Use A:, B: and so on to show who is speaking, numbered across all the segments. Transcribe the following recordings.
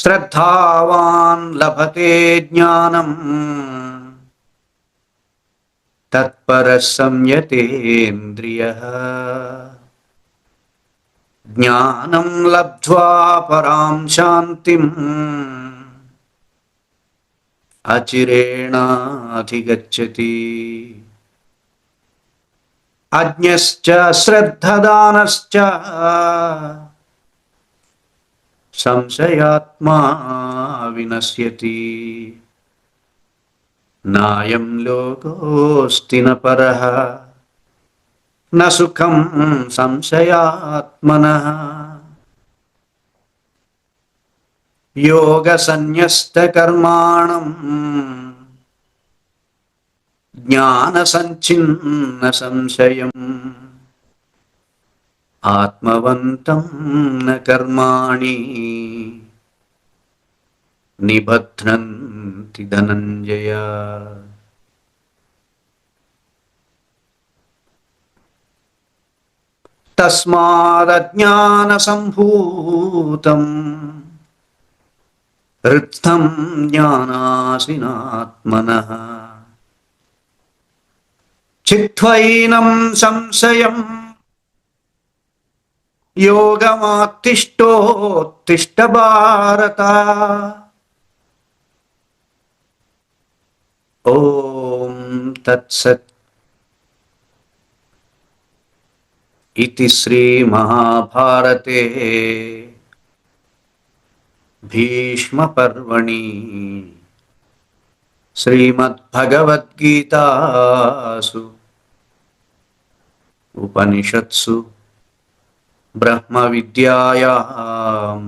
A: శ్రద్ధావాన్ లభతే జ్ఞానం తత్పర సంయతేంద్రియ జ్ఞానం లబ్ధ్వా పరాం శాంతిం అచిరేణాధిగచ్చతి అజ్ఞశ్చ శ్రద్ధదానశ్చ సంశయాత్మా వినశ్యతి నాయం లోకోస్తి న పరః న సుఖం సంశయాత్మనః. యోగ సన్యస్తకర్మాణం జ్ఞాన సంచిన్న సంశయం ఆత్మవంతం న కర్మాణి నిబధ్నంతి ధనంజయ. తస్మాదజ్ఞానసంభూతం హృత్స్థం జ్ఞానాసినాత్మనః. చిత్వైనం సంశయం యోగమాతిష్టోత్తిష్ట భారత ఓం తత్సత్ ఇది శ్రీమహాభారతే భీష్మపర్వణి శ్రీమద్భగవద్గీతాసు ఉపనిషత్సు బ్రహ్మ విద్యాయాం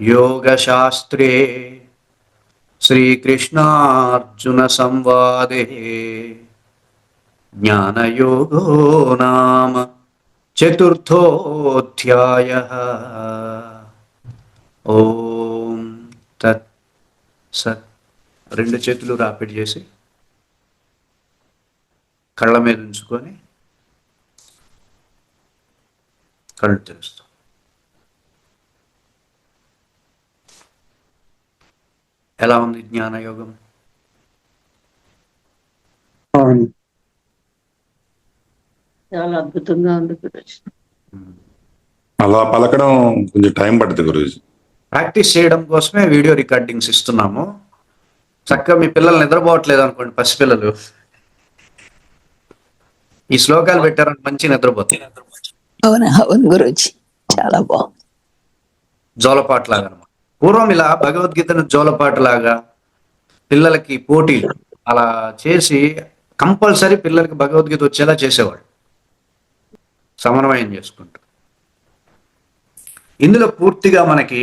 A: యోగశాస్త్రే శ్రీకృష్ణార్జున సంవాదే జ్ఞానయోగో నామ చతుర్థోధ్యాయ ఓం తత్ సత్ రెండు చేతులు రాపిడి చేసి కళ్ళ మీద ఉంచుకొని కళ్ళు తెరుస్తాం. ఎలా ఉంది జ్ఞానయోగం?
B: చాలా అద్భుతంగా ఉంది గురుజీ.
C: అలా పలకడం కొంచెం టైం పడుతుంది గురుజీ.
A: ప్రాక్టీస్ చేయడం కోసమే వీడియో రికార్డింగ్స్ ఇస్తున్నాము. చక్కగా మీ పిల్లలు నిద్రపోవట్లేదు అనుకోండి పసిపిల్లలు. ఈ శ్లోకాలు పెట్టారని మంచి నిద్రపోతాయి
D: అవును? అవును గురుజీ. చాలా బాగుంది.
A: జోలపాట్లాగా అనమాట పూర్వం ఇలా భగవద్గీతను జోలపాటలాగా పిల్లలకి పోటీలు అలా చేసి కంపల్సరీ పిల్లలకి భగవద్గీత వచ్చేలా చేసేవాడు సమన్వయం చేసుకుంటూ. ఇందులో పూర్తిగా మనకి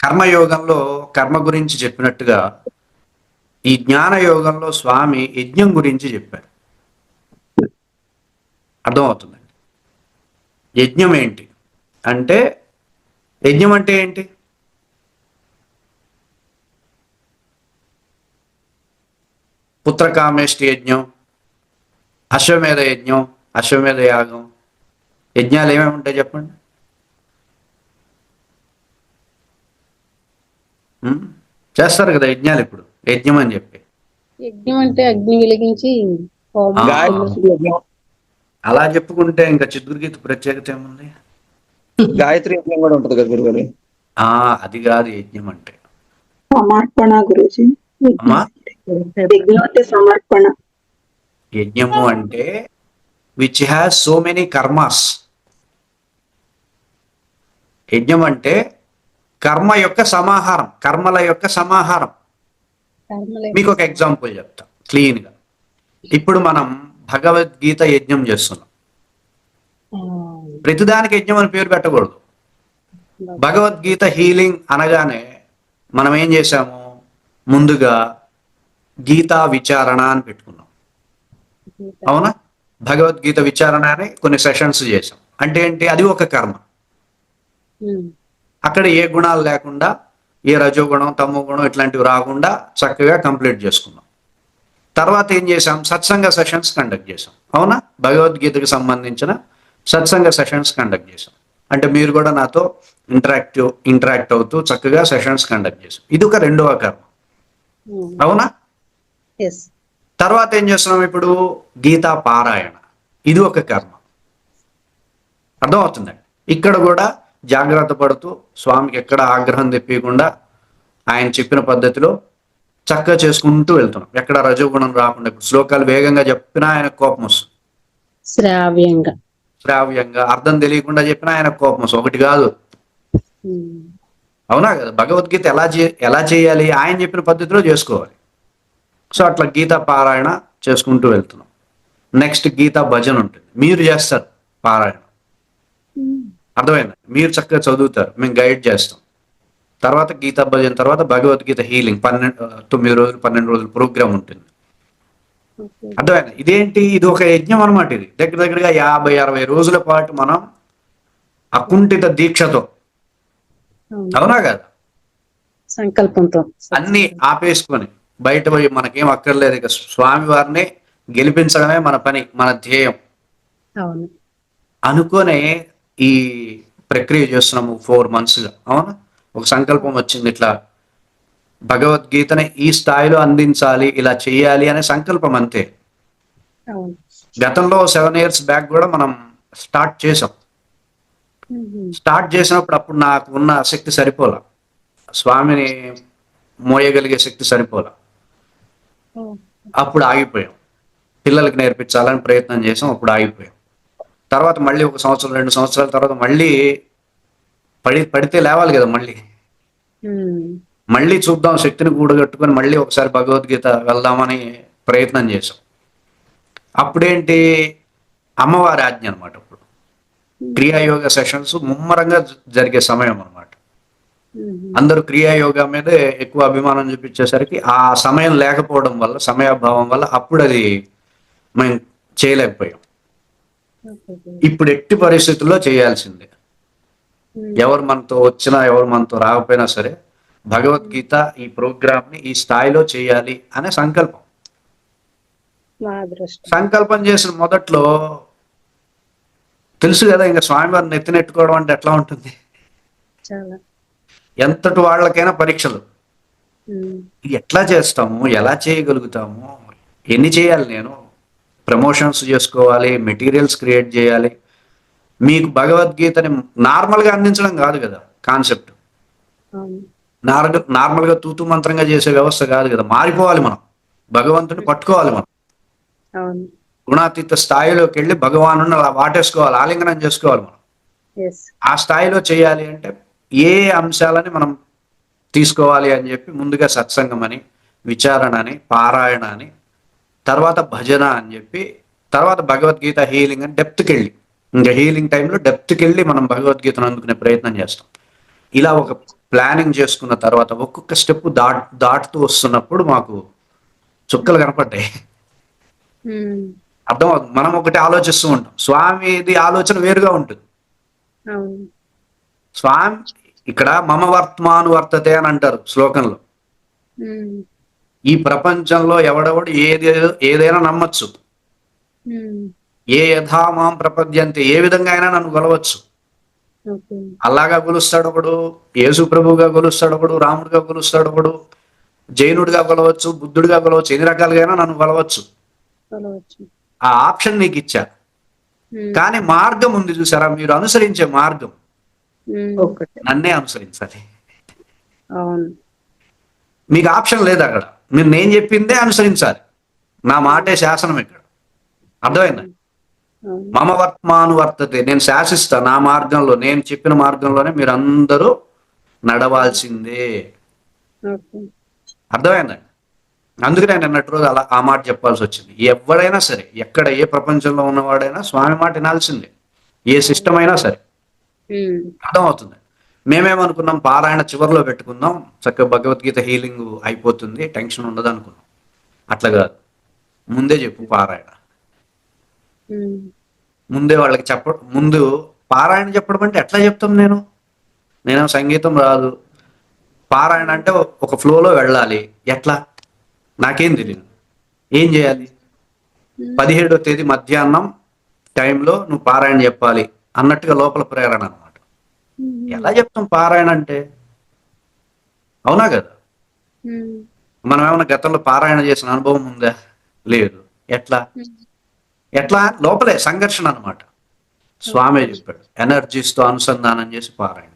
A: కర్మయోగంలో కర్మ గురించి చెప్పినట్టుగా ఈ జ్ఞాన యోగంలో స్వామి యజ్ఞం గురించి చెప్పారు. అర్థమవుతుంది? యజ్ఞం ఏంటి? అంటే యజ్ఞం అంటే ఏంటి? పుత్రకామేష్టి యజ్ఞం అశ్వమేధ యజ్ఞం అశ్వమేధ యాగం. యజ్ఞాలు ఏమేమి ఉంటాయి చెప్పండి? చేస్తారు కదా యజ్ఞాలు ఇప్పుడు. యజ్ఞం అని చెప్పి.
B: యజ్ఞం అంటే అగ్ని వెలిగించి హోమం
A: ఆ.
E: గాయత్రి యజ్ఞం
A: అలా చెప్పుకుంటే ఇంకా చిత్తుర్గీత ప్రత్యేకత ఏముంది?
E: గాయత్రి యజ్ఞం కూడా ఉంటుంది కదా గురుగారు?
A: ఆ అది కాదు యజ్ఞం అంటే.
F: సమర్పణ గురుజీ.
A: అమ్మా?
F: యజ్ఞం అంటే సమర్పణ.
A: యజ్ఞము అంటే which has so many karmas యజ్ఞం అంటే కర్మ యొక్క సమాహారం కర్మల యొక్క సమాహారం. మీకు ఒక ఎగ్జాంపుల్ చెప్తా క్లీన్గా. ఇప్పుడు మనం భగవద్గీత యజ్ఞం చేస్తున్నాం.
B: ఆ,
A: ప్రతిదానికి యజ్ఞం అని పేరు పెట్టకూడదు. భగవద్గీత హీలింగ్ అనగానే మనం ఏం చేశాము? ముందుగా గీతా విచారణ అని పెట్టుకున్నాం. అవునా? భగవద్గీత విచారణ అని కొన్ని సెషన్స్ చేసాం అంటే ఏంటి? అది ఒక కర్మ.
B: ఉమ్,
A: అక్కడ ఏ గుణాలు లేకుండా ఏ రజోగుణం తమో గుణం ఇట్లాంటివి రాకుండా చక్కగా కంప్లీట్ చేసుకున్నాం. తర్వాత ఏం చేసాం సత్సంగ సెషన్స్ కండక్ట్ చేసాం అవునా? భగవద్గీతకు సంబంధించిన సత్సంగ సెషన్స్ కండక్ట్ చేసాం అంటే మీరు కూడా నాతో ఇంటరాక్టివ్ ఇంటరాక్ట్ అవుతూ చక్కగా సెషన్స్ కండక్ట్ చేసాం ఇది ఒక రెండవ కర్మ. అవునా?
B: ఎస్
A: తర్వాత ఏం చేస్తున్నాం ఇప్పుడు? గీతా పారాయణ. ఇది ఒక కర్మ. అర్థమవుతుందండి? ఇక్కడ కూడా జాగ్రత్త పడుతూ స్వామికి ఎక్కడ ఆగ్రహం తెప్పకుండా ఆయన చెప్పిన పద్ధతిలో చక్కగా చేసుకుంటూ వెళ్తున్నాం. ఎక్కడ రజోగుణం రాకుండా ఇప్పుడు శ్లోకాలు వేగంగా చెప్పినా ఆయన కోపం వస్తుంది.
B: శ్రావ్యంగా.
A: శ్రావ్యంగా. అర్థం తెలియకుండా చెప్పినా ఆయన కోపం వస్తుంది. ఒకటి కాదు. అవునా కదా? భగవద్గీత ఎలా చే ఎలా చేయాలి? ఆయన చెప్పిన పద్ధతిలో చేసుకోవాలి. సో అట్లా గీతా పారాయణ చేసుకుంటూ వెళ్తున్నాం. నెక్స్ట్ గీతా భజన ఉంటుంది. మీరు చేస్తారు పారాయణ. అర్థమైంది? మీరు చక్కగా చదువుతారు. మేము గైడ్ చేస్తాం. తర్వాత గీతా భజన తర్వాత భగవద్గీత హీలింగ్ పన్నెండు తొమ్మిది రోజులు పన్నెండు రోజులు ప్రోగ్రామ్ ఉంటుంది.
B: ఓకే.
A: అర్థమైంది? ఇదేంటి? ఇది ఒక యజ్ఞం అనమాట ఇది. దగ్గర దగ్గరగా యాభై అరవై రోజుల పాటు మనం అకుంఠిత దీక్షతో
B: అవును.
A: కదా?
B: సంకల్పంతో.
A: అన్ని ఆపేసుకొని బయట పోయి మనకేం అక్కర్లేదు ఇక స్వామి వారిని గెలిపించడమే మన పని మన ధ్యేయం. అనుకోనే ఈ ప్రక్రియ చేస్తున్నాము ఫోర్ మంత్స్గా. అవునా? ఒక సంకల్పం వచ్చింది ఇట్లా. భగవద్గీతని ఈ స్థాయిలో అందించాలి ఇలా చేయాలి అనే సంకల్పం అంతే. గతంలో సెవెన్ ఇయర్స్ బ్యాక్ కూడా మనం స్టార్ట్ చేసాం. స్టార్ట్ చేసినప్పుడు అప్పుడు నాకు ఉన్న శక్తి సరిపోలా. స్వామిని మోయగలిగే శక్తి సరిపోలా. అప్పుడు ఆగిపోయాం. పిల్లలకి నేర్పించాలని ప్రయత్నం చేసాం అప్పుడు ఆగిపోయాం. తర్వాత మళ్ళీ ఒక సంవత్సరం రెండు సంవత్సరాల తర్వాత మళ్ళీ పడి పడితే లేవాలి కదా మళ్ళీ. మళ్ళీ చూద్దాం శక్తిని కూడగట్టుకొని మళ్ళీ ఒకసారి భగవద్గీత వెళ్దామని ప్రయత్నం చేసాం అప్పుడేంటి అమ్మవారి ఆజ్ఞ అనమాట అప్పుడు క్రియాయోగ సెషన్స్ ముమ్మరంగా జరిగే సమయం అనమాట. అందరూ క్రియాయోగా మీదే ఎక్కువ అభిమానం చూపించేసరికి ఆ సమయం లేకపోవడం వల్ల సమయాభావం వల్ల అప్పుడు అది మేము చేయలేకపోయాం. ఇప్పుడు ఎట్టి పరిస్థితుల్లో చేయాల్సిందే. ఎవరు మనతో వచ్చినా ఎవరు మనతో రాకపోయినా సరే భగవద్గీత ఈ ప్రోగ్రామ్ని ఈ స్థాయిలో చేయాలి అనే సంకల్పం. సంకల్పం చేసిన మొదట్లో తెలుసు కదా ఇంకా స్వామివారిని ఎత్తినెట్టుకోవడం అంటే ఎట్లా ఉంటుంది? ఎంతటి వాళ్ళకైనా పరీక్షలు. ఇది ఎట్లా చేస్తాము ఎలా చేయగలుగుతాము ఎన్ని చేయాలి నేను? ప్రమోషన్స్ చేసుకోవాలి మెటీరియల్స్ క్రియేట్ చేయాలి. మీకు భగవద్గీతని నార్మల్గా అందించడం కాదు కదా కాన్సెప్ట్. నార్మల్ నార్మల్గా తూతు మంత్రంగా చేసే వ్యవస్థ కాదు కదా మారిపోవాలి మనం. భగవంతుని పట్టుకోవాలి మనం. గుణాతీత స్థాయిలోకి వెళ్ళి భగవాను అలా వాటేసుకోవాలి ఆలింగనం చేసుకోవాలి మనం. ఆ స్థాయిలో చేయాలి అంటే ఏ అంశాలని మనం తీసుకోవాలి అని చెప్పి ముందుగా సత్సంగం అని విచారణ అని పారాయణ అని తర్వాత భజన అని చెప్పి తర్వాత భగవద్గీత హీలింగ్ అని డెప్త్కి వెళ్ళి ఇంకా హీలింగ్ టైంలో డెప్త్కి వెళ్ళి మనం భగవద్గీతను అందుకునే ప్రయత్నం చేస్తాం. ఇలా ఒక ప్లానింగ్ చేసుకున్న తర్వాత ఒక్కొక్క స్టెప్ దాట్ దాటుతూ వస్తున్నప్పుడు మాకు చుక్కలు కనపడ్డాయి. అర్థమవుతుంది. మనం ఒకటి ఆలోచిస్తూ ఉంటాం. స్వామిది ఆలోచన వేరుగా ఉంటుంది. స్వామి ఇక్కడ మమ వర్తమాను వర్తతే అని అంటారు శ్లోకంలో. ఈ ప్రపంచంలో ఎవడెవడు ఏది ఏదైనా నమ్మచ్చు. ఏ యథా మాం ప్రపద్యంతే ఏ విధంగా అయినా నన్ను కొలవచ్చు అల్లాగా కొలుస్తాడు ఒకడు యేసు ప్రభువుగా కొలుస్తాడు ఒకడు రాముడిగా కొలుస్తాడు ఒకడు జైనుడిగా కొలవచ్చు బుద్ధుడిగా కొలవచ్చు ఎన్ని రకాలుగా అయినా నన్ను కొలవచ్చు ఆ ఆప్షన్ నీకు ఇచ్చా. కానీ మార్గం ఉంది చూసారా? మీరు అనుసరించే మార్గం. నన్నే అనుసరించాలి.
B: అవును.
A: మీకు ఆప్షన్ లేదు అక్కడ. మీరు నేను చెప్పిందే అనుసరించాలి. నా మాటే శాసనం ఇక్కడ. అర్థమైందా?
B: అవును
A: మమ వర్తమాను వర్తతే నేను శాసిస్తా నా మార్గంలో నేను చెప్పిన మార్గంలోనే మీరు అందరూ నడవాల్సిందే అర్థమైందండి అందుకనే నేను అన్నట్టు రోజు అలా ఆ మాట చెప్పాల్సి వచ్చింది ఎవడైనా సరే ఎక్కడ ఏ ప్రపంచంలో ఉన్నవాడైనా స్వామి మాట వినాల్సిందే. ఏ సిస్టమ్ అయినా సరే. అర్థమవుతుంది. మేమేమనుకున్నాం? పారాయణ చివరిలో పెట్టుకుందాం. చక్కగా భగవద్గీత హీలింగ్ అయిపోతుంది. టెన్షన్ ఉండదు అనుకున్నాం అట్లా కాదు. ముందే చెప్పు పారాయణ. ముందే వాళ్ళకి చెప్ప ముందు పారాయణ చెప్పడం అంటే ఎట్లా చెప్తాం నేను? నేను సంగీతం రాదు. పారాయణ అంటే ఒక ఫ్లోలో వెళ్ళాలి. ఎట్లా? నాకేం తెలియదు ఏం చేయాలి? పదిహేడో తేదీ మధ్యాహ్నం టైంలో నువ్వు పారాయణ చెప్పాలి అన్నట్టుగా లోపల ప్రేరణ అనమాట ఎలా చెప్తాం పారాయణ అంటే? అవునా కదా. మనం ఏమైనా గతంలో పారాయణ చేసిన అనుభవం ఉందా? లేదు. ఎట్లా? ఎట్లా? లోపలే సంఘర్షణ అన్నమాట. స్వామి చెప్పాడు ఎనర్జీస్తో అనుసంధానం చేసి పారాయణ.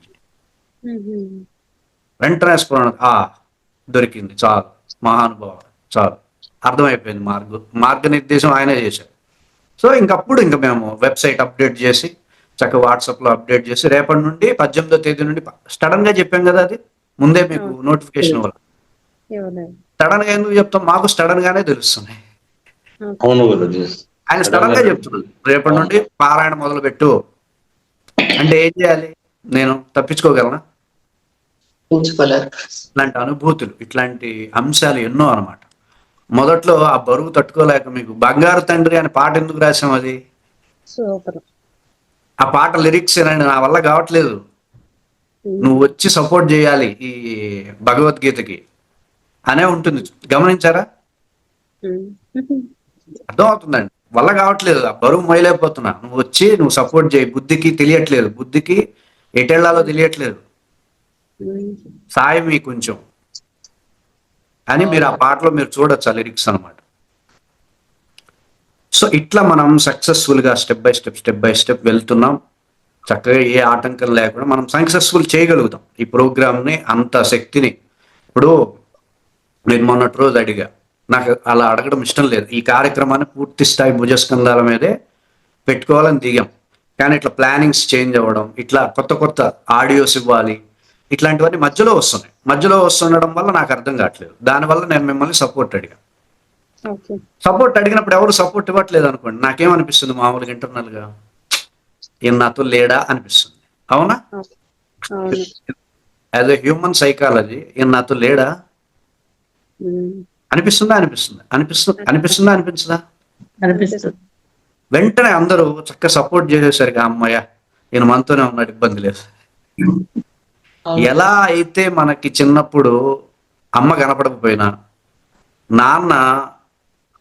A: వెంటనే స్ఫురణ ఆ దొరికింది చాలు మహానుభావం చాలు. అర్థమైపోయింది మార్గం మార్గనిర్దేశం ఆయనే చేశాడు. సో ఇంకప్పుడు ఇంకా మేము వెబ్సైట్ అప్డేట్ చేసి చక్కగా వాట్సాప్లో అప్డేట్ చేసి రేపటి నుండి పద్దెనిమిదో తేదీ నుండి సడన్గా చెప్పాం కదా అది? ముందే మీకు నోటిఫికేషన్ ఇవ్వాలి.
B: ఇవ్వలేదు.
A: సడన్గా ఎందుకు చెప్తాం? మాకు సడన్ గానే తెలుస్తున్నాయి
G: అవును గురుజీ
A: ఆయన సడన్గా చెప్తున్నాడు. రేపటి నుండి పారాయణ మొదలు పెట్టు అంటే ఏం చేయాలి? నేను తప్పించుకోగలనా? ఇట్లాంటి అనుభూతులు ఇట్లాంటి అంశాలు ఎన్నో అన్నమాట. మొదట్లో ఆ బరువు తట్టుకోలేక మీకు బంగారు తండ్రి అనే పాట ఎందుకు రాసాం అది?
B: సూపర్.
A: ఆ పాట లిరిక్స్ నా వల్ల కావట్లేదు. నువ్వు వచ్చి సపోర్ట్ చేయాలి ఈ భగవద్గీతకి. అనే ఉంటుంది. గమనించారా. అర్థం అవుతుందండి వల్ల కావట్లేదు. ఆ బరువు మొయలేకపోతున్నా. నువ్వు వచ్చి నువ్వు సపోర్ట్ చేయి. బుద్ధికి తెలియట్లేదు. బుద్ధికి ఎటెళ్ళాలో తెలియట్లేదు. సాయం కొంచెం. అని మీరు ఆ పాటలో మీరు చూడొచ్చు ఆ లిరిక్స్ అనమాట సో ఇట్లా మనం సక్సెస్ఫుల్గా step by step step by step వెళ్తున్నాం. చక్కగా ఏ ఆటంకం లేకుండా మనం సక్సెస్ఫుల్ చేయగలుగుతాం. ఈ ప్రోగ్రామ్ని అంత శక్తిని. ఇప్పుడు నేను మొన్నటి రోజు అడిగా. నాకు అలా అడగడం ఇష్టం లేదు. ఈ కార్యక్రమాన్ని పూర్తి స్థాయి భుజస్కంధాల మీదే పెట్టుకోవాలని దిగాం. కానీ ఇట్లా ప్లానింగ్స్ చేంజ్ అవ్వడం ఇట్లా కొత్త కొత్త ఆడియోస్ ఇవ్వాలి ఇట్లాంటివన్నీ మధ్యలో వస్తున్నాయి. మధ్యలో వస్తుండడం వల్ల నాకు అర్థం కావట్లేదు. దానివల్ల నేను మిమ్మల్ని సపోర్ట్ అడిగా
B: ఓకే.
A: సపోర్ట్ అడిగినప్పుడు ఎవరు సపోర్ట్ ఇవ్వట్లేదు అనుకోండి. నాకేమనిపిస్తుంది మామూలుగా ఇంటర్నల్గా? ఈయన నాతో లేడా అనిపిస్తుంది. అవునా? యాజ్ ఎ హ్యూమన్ సైకాలజీ ఈయన నాతో లేడా. అనిపిస్తుందా? అనిపిస్తుంది. అనిపిస్తుంది. అనిపిస్తుందా? అనిపించదా?
D: అనిపిస్తుంది.
A: వెంటనే అందరూ చక్కగా సపోర్ట్ చేసేసరికి అమ్మయ్య ఈయన మనతోనే ఉన్నాడు ఇబ్బంది లేదు. ఎలా అయితే మనకి చిన్నప్పుడు అమ్మ కనపడకపోయినా నాన్న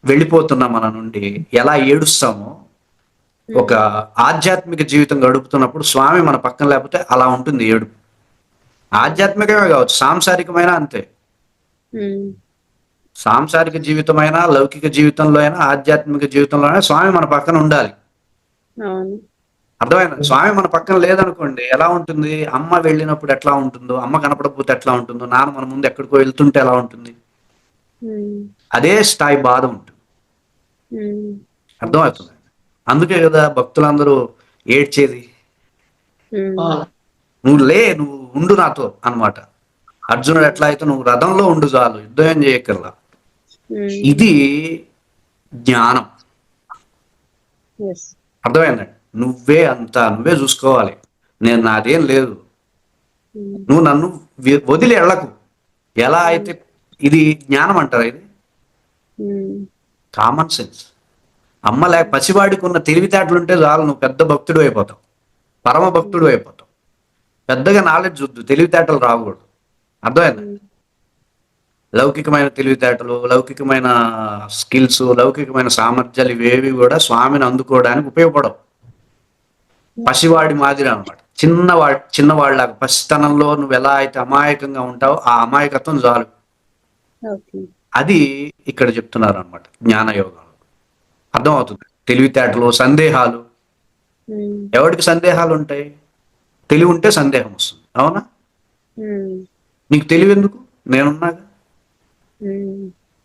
A: వెళ్ళిపోతున్నా మన నుండి ఎలా ఏడుస్తామో ఒక ఆధ్యాత్మిక జీవితం గడుపుతున్నప్పుడు స్వామి మన పక్కన లేకపోతే అలా ఉంటుంది ఏడుపు. ఆధ్యాత్మికమే కావచ్చు సాంసారికమైన అంతే. సాంసారిక జీవితమైనా లౌకిక జీవితంలో అయినా ఆధ్యాత్మిక జీవితంలో అయినా స్వామి మన పక్కన ఉండాలి.
B: అవును.
A: అర్థమైంది? స్వామి మన పక్కన లేదనుకోండి ఎలా ఉంటుంది? అమ్మ వెళ్ళినప్పుడు ఎట్లా ఉంటుందో అమ్మ కనపడకపోతే ఎట్లా ఉంటుందో నాన్న మన ముందు ఎక్కడికో వెళ్తుంటే ఎలా ఉంటుంది. అదే స్థాయి బాధ ఉంటుంది. అర్థమవుతుంది? అందుకే కదా భక్తులందరూ ఏడ్చేది. నువ్వు లే నువ్వు ఉండు నాతో అన్నమాట. అర్జునుడు ఎట్లా అయితే నువ్వు రథంలో ఉండు చాలు యుద్ధం ఏం చేయక్కర్లా.
B: ఉమ్.
A: ఇది జ్ఞానం. అర్థమైందండి నువ్వే అంతా నువ్వే చూసుకోవాలి. నేను నాదేం లేదు.
B: ఉమ్.
A: నువ్వు నన్ను వదిలి వెళ్ళకు. ఎలా అయితే ఇది జ్ఞానం అంటారా ఇది. కామన్ సెన్స్ అమ్మ లేక పసివాడికి ఉన్న తెలివితేటలు ఉంటే చాలు నువ్వు పెద్ద భక్తుడు అయిపోతావు. పరమ భక్తుడు అయిపోతావు. పెద్దగా నాలెడ్జ్ వద్దు తెలివితేటలు రాకూడదు. అర్థమైంది? లౌకికమైన తెలివితేటలు లౌకికమైన స్కిల్స్ లౌకికమైన సామర్థ్యాలు ఇవేవి కూడా స్వామిని అందుకోవడానికి ఉపయోగపడవు. పసివాడి మాదిరి అనమాట చిన్నవాడి చిన్నవాడిలాగా పసితనంలో నువ్వు ఎలా అయితే అమాయకంగా ఉంటావో ఆ అమాయకత్వం చాలు. అది ఇక్కడ చెప్తున్నారు అనమాట జ్ఞానయోగంలో. అర్థమవుతుంది. తెలివితేటలు సందేహాలు. ఎవరికి సందేహాలు ఉంటాయి? తెలివి ఉంటే సందేహం వస్తుంది. అవునా. నీకు తెలివి ఎందుకు నేనున్నాగా.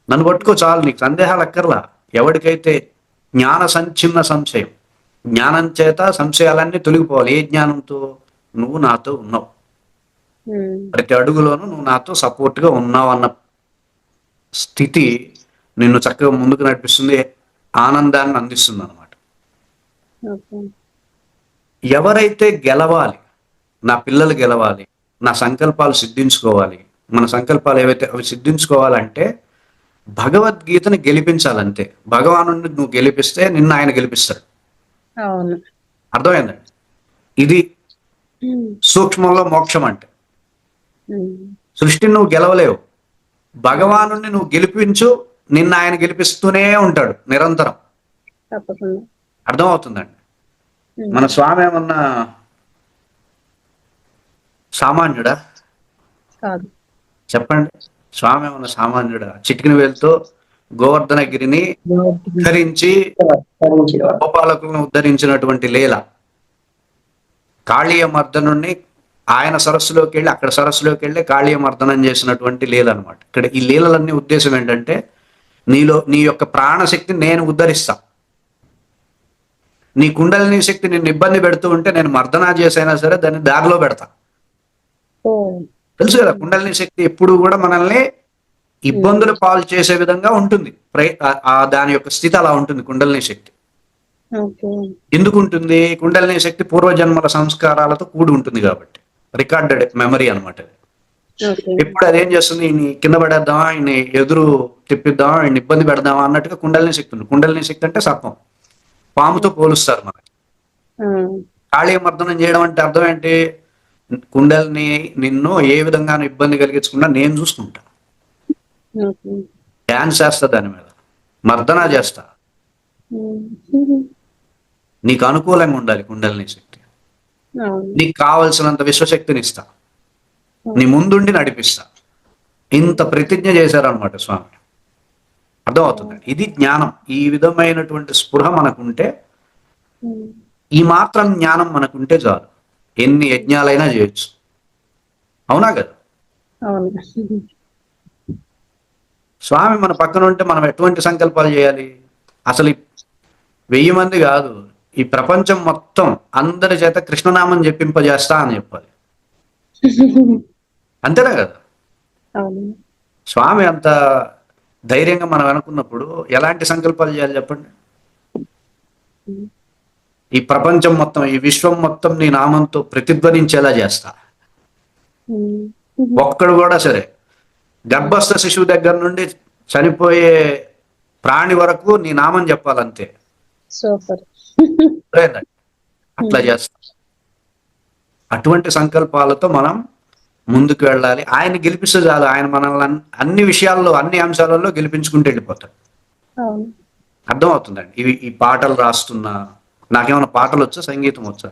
A: నన్ను పట్టుకో చాలు నీకు సందేహాలు అక్కర్లా. ఎవరికైతే జ్ఞాన సంచిన్న సంశయం జ్ఞానం చేత సంశయాలన్నీ తొలగిపోవాలి. ఏ జ్ఞానంతో నువ్వు నాతో ఉన్నావు. ప్రతి అడుగులోనూ నువ్వు నాతో సపోర్ట్గా ఉన్నావు అన్న స్థితి నిన్ను చక్కగా ముందుకు నడిపిస్తుంది. ఆనందాన్ని అందిస్తుంది అనమాట ఎవరైతే గెలవాలి నా పిల్లలు గెలవాలి నా సంకల్పాలు సిద్ధించుకోవాలి మన సంకల్పాలు ఏవైతే అవి సిద్ధించుకోవాలంటే భగవద్గీతని గెలిపించాలంతే. భగవాను నువ్వు గెలిపిస్తే నిన్ను ఆయన గెలిపిస్తాడు. అర్థమైందండి ఇది. సూక్ష్మంలో మోక్షం అంటే. సృష్టిని నువ్వు గెలవలేవు. భగవాను నువ్వు గెలిపించు నిన్ను ఆయన గెలిపిస్తూనే ఉంటాడు నిరంతరం. అర్థమవుతుందండి. మన స్వామి ఏమన్నా సామాన్యుడా?
B: కాదు.
A: చెప్పండి. స్వామి ఉన్న సామాన్యుడా? చిటికిన వేలుతో గోవర్ధనగిరిని ఉద్ధరించి
D: ధరించేవాడు.
A: గోపాలకులను ఉద్ధరించినటువంటి లీల. కాళీయ మర్దనుణ్ణి ఆయన సరస్సులోకి వెళ్ళి అక్కడ సరస్సులోకి వెళ్ళి కాళీయ మర్దనం చేసినటువంటి లీల అనమాట ఇక్కడ ఈ లీలలన్నీ ఉద్దేశం ఏంటంటే నీలో నీ యొక్క ప్రాణశక్తి నేను ఉద్ధరిస్తా. నీ కుండలిని శక్తి నిన్ను ఇబ్బంది పెడుతూ ఉంటే నేను మర్దనా చేసైనా సరే దాన్ని దారిలో పెడతా. తెలుసు కదా కుండలిని శక్తి ఎప్పుడు కూడా మనల్ని ఇబ్బందులు పాలు చేసే విధంగా ఉంటుంది. ఆ- దాని యొక్క స్థితి అలా ఉంటుంది కుండలిని శక్తి. ఎందుకు ఉంటుంది? కుండలిని శక్తి పూర్వజన్మల సంస్కారాలతో కూడి ఉంటుంది కాబట్టి. రికార్డెడ్ మెమరీ అనమాట
B: ఓకే.
A: ఎప్పుడు అదేం చేస్తుంది? ఈయన్ని కింద పడేద్దామా ఈయన్ని ఎదురు తిప్పిద్దామా ఈయన ఇబ్బంది పెడదామా అన్నట్టుగా కుండలిని శక్తి ఉంది కుండలిని శక్తి అంటే సర్పం. పాముతో పోలుస్తారు మనకి. కాళీ మర్దనం చేయడం అంటే అర్థం ఏంటి? కుండలిని నిన్ను ఏ విధంగా ఇబ్బంది కలిగించకుండా నేను చూసుకుంటా.
B: ఓకే.
A: డ్యాన్స్ చేస్తా దాని మీద. మర్దన చేస్తా. నీకు అనుకూలంగా ఉండాలి కుండలిని శక్తి. నీకు కావలసినంత విశ్వశక్తిని ఇస్తా నీ ముందుండి నడిపిస్తా. ఇంత ప్రతిజ్ఞ చేశారనమాట స్వామి. అర్థమవుతుంది? ఇది జ్ఞానం. ఈ విధమైనటువంటి స్పృహ మనకుంటే ఈ మాత్రం జ్ఞానం మనకుంటే చాలు. ఎన్ని యజ్ఞాలైనా చేయొచ్చు. అవునా కదా? స్వామి మన పక్కన ఉంటే మనం ఎటువంటి సంకల్పాలు చేయాలి? అసలు వెయ్యి మంది కాదు. ఈ ప్రపంచం మొత్తం అందరి చేత కృష్ణనామం చెప్పింపజేస్తా అని చెప్పాలి. అంతేనా కదా? స్వామి అంత ధైర్యంగా మనం అనుకున్నప్పుడు ఎలాంటి సంకల్పాలు చేయాలి చెప్పండి? ఈ ప్రపంచం మొత్తం ఈ విశ్వం మొత్తం నీ నామంతో ప్రతిధ్వనించేలా చేస్తా. ఒక్కడు కూడా సరే. గర్భస్థ శిశువు దగ్గర నుండి చనిపోయే ప్రాణి వరకు నీ నామం చెప్పాలంతే.
B: సూపర్?
A: అట్లా చేస్తా. అటువంటి సంకల్పాలతో మనం ముందుకు వెళ్ళాలి. ఆయన గెలిపిస్తే చాలు. ఆయన మనల్ని అన్- అన్ని విషయాల్లో అన్ని అంశాలలో గెలిపించుకుంటూ వెళ్ళిపోతాడు. అర్థమవుతుందండి. ఇవి ఈ పాటలు రాస్తున్నా నాకేమైనా పాటలు వచ్చా? సంగీతం వచ్చా?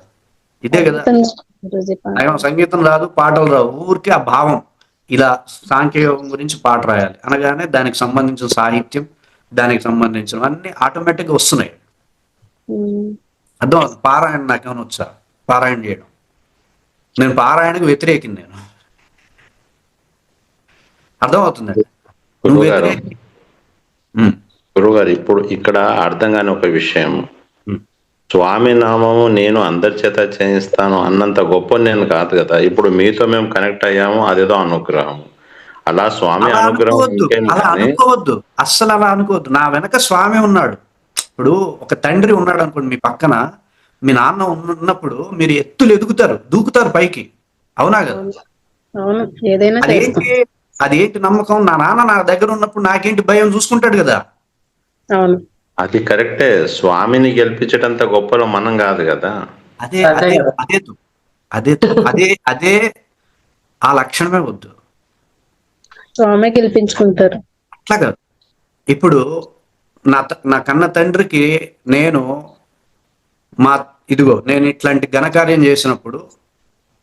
A: ఇదే కదా.
B: గురూజీ పా-
A: నాకేమో సంగీతం రాదు పాటలు రావు. ఊరికే ఆ భావం ఇలా సాంఖ్యయోగం గురించి పాట రాయాలి. అనగానే దానికి సంబంధించిన సాహిత్యం దానికి సంబంధించిన అన్ని ఆటోమేటిక్గా వస్తున్నాయి. అర్థం అవుతుంది? పారాయణ నాకేమైనా వచ్చా? పారాయణ చేయడం. నేను పారాయణకు వ్యతిరేకిని నేను. అర్థం అవుతుందండి నువ్వు
G: గురువుగారు ఇప్పుడు ఇక్కడ అర్థం కాని ఒక విషయం. స్వామి నామము నేను అందరి చేత చేయిస్తాను అన్నంత గొప్ప నేను కాదు కదా. ఇప్పుడు మీతో మేము కనెక్ట్ అయ్యాము అదేదో అనుగ్రహం అలా స్వామి అనుగ్రహం
A: అలా అనుకోవద్దు అస్సలు అలా అనుకోవద్దు. నా వెనక స్వామి ఉన్నాడు. ఇప్పుడు ఒక తండ్రి ఉన్నాడు అనుకోండి మీ పక్కన మీ నాన్న ఉన్నప్పుడు మీరు ఎత్తులు ఎదుగుతారు దూకుతారు పైకి. అవునా కదా?
B: అవును. ఏదైనా చేస్తాం
A: అదేంటి అదేంటి నమ్మకం? నా నాన్న నా దగ్గర ఉన్నప్పుడు నాకేంటి భయం చూసుకుంటాడు కదా?
B: అవును.
G: అది కరెక్టే. స్వామిని గెలిపించటంత గొప్పలో మనం కాదు కదా.
A: అదే
D: అదే
A: అదే. అదే అదే ఆ లక్షణమే వద్దు.
B: స్వామి గెలిపించుకుంటారు.
A: అట్లా కాదు. ఇప్పుడు నా నా కన్న తండ్రికి నేను మా ఇదిగో నేను ఇట్లాంటి ఘనకార్యం చేసినప్పుడు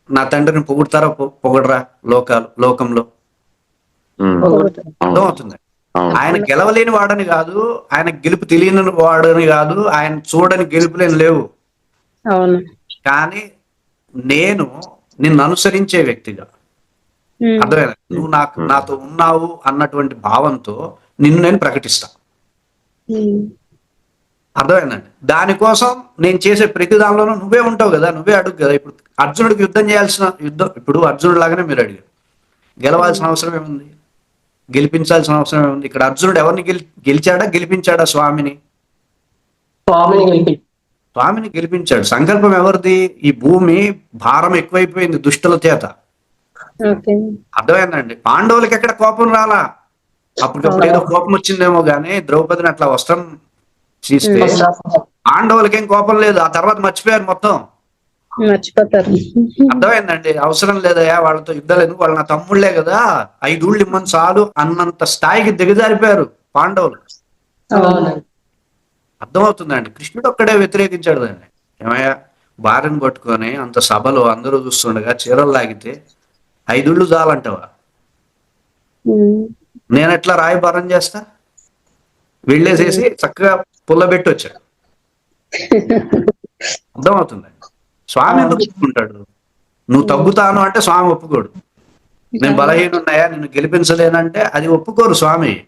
A: నా తండ్రిని పొగుడతారా పొగడరా లోకాలు లోకంలో? అర్థమవుతుంది. ఆయన గెలవలేని వాడని కాదు ఆయన గెలుపు తెలియని వాడని కాదు ఆయన చూడని గెలుపులేని లేవు.
B: అవును.
A: కానీ నేను నిన్ను అనుసరించే వ్యక్తిగా. అర్థమైనా నువ్వు నాకు నాతో ఉన్నావు అన్నటువంటి భావంతో నిన్ను నేను ప్రకటిస్తా. అర్థమైందండి? దానికోసం నేను చేసే ప్రతి దానిలోనూ నువ్వే ఉంటావు కదా నువ్వే అడుగు కదా. ఇప్పుడు అర్జునుడికి యుద్ధం చేయాల్సిన యుద్ధం ఇప్పుడు అర్జునుడు లాగానే మీరు అడిగారు. గెలవాల్సిన అవసరం ఏముంది? గెలిపించాల్సిన అవసరం ఏముంది? ఇక్కడ అర్జునుడు ఎవరిని గెలి గెలిచాడా? గెలిపించాడా స్వామిని?
D: స్వామిని గెలిపి
A: స్వామిని గెలిపించాడు. సంకల్పం ఎవరిది? ఈ భూమి భారం ఎక్కువైపోయింది దుష్టుల చేత. అర్థమైందండి? పాండవులకి ఎక్కడ కోపం రాలా? అప్పటికప్పుడు ఏదో కోపం వచ్చిందేమో గానీ ద్రౌపదిని అట్లా వస్త్రం తీస్తే పాండవులకేం కోపం లేదు. ఆ తర్వాత మర్చిపోయారు మొత్తం.
B: మర్చిపోతారు.
A: అర్థమైందండి? అవసరం లేదయా వాళ్ళతో యుద్ధాలు ఎందుకు? వాళ్ళు నా తమ్ముళ్ళే కదా. ఐదుళ్ళు ఇమ్మని చాలు అన్నంత స్థాయికి దిగజారిపోయారు పాండవులు. అర్థమవుతుందండి. కృష్ణుడు ఒక్కడే వ్యతిరేకించాడు దాన్ని. ఏమయ్యా భార్యను పట్టుకొని అంత సభలో అందరూ చూస్తుండగా చీరలు లాగితే ఐదుళ్ళు చాలంటావా? నేను ఎట్లా రాయబారం చేస్తా? వెళ్ళేసేసి చక్కగా పుల్లబెట్టి వచ్చాడు అర్థమవుతుంది? స్వామి ఎందుకు ఒప్పుకుంటాడు. నువ్వు తగ్గుతాను అంటే స్వామి ఒప్పుకోడు. నేను బలహీనున్నాయా నిన్ను గెలిపించలేనంటే అది ఒప్పుకోరు స్వామి.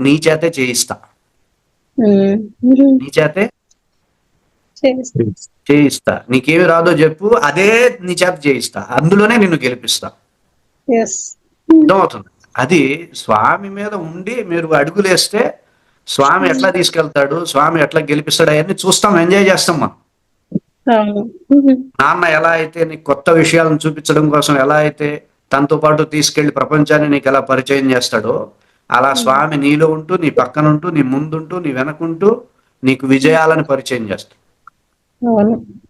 A: నీ చేతే చేయిస్తా. నీ చేతే. చేయిస్తా. నీకేమి రాదో చెప్పు అదే నీ చేత చేయిస్తా. అందులోనే నిన్ను గెలిపిస్తా.
B: Yes.
A: అర్థమవుతుంది? అది స్వామి మీద ఉండి మీరు అడుగులేస్తే స్వామి ఎట్లా తీసుకెళ్తాడు స్వామి ఎట్లా గెలిపిస్తాడు అవన్నీ చూస్తాం ఎంజాయ్ చేస్తాం మనం. నాన్న ఎలా అయితే నీకు కొత్త విషయాలను చూపించడం కోసం ఎలా అయితే తనతో పాటు తీసుకెళ్ళి ప్రపంచాన్ని నీకు ఎలా పరిచయం చేస్తాడో అలా స్వామి నీలో ఉంటూ నీ పక్కన ఉంటూ నీ ముందుంటూ నీ వెనకుంటూ నీకు విజయాలను పరిచయం చేస్తాడు.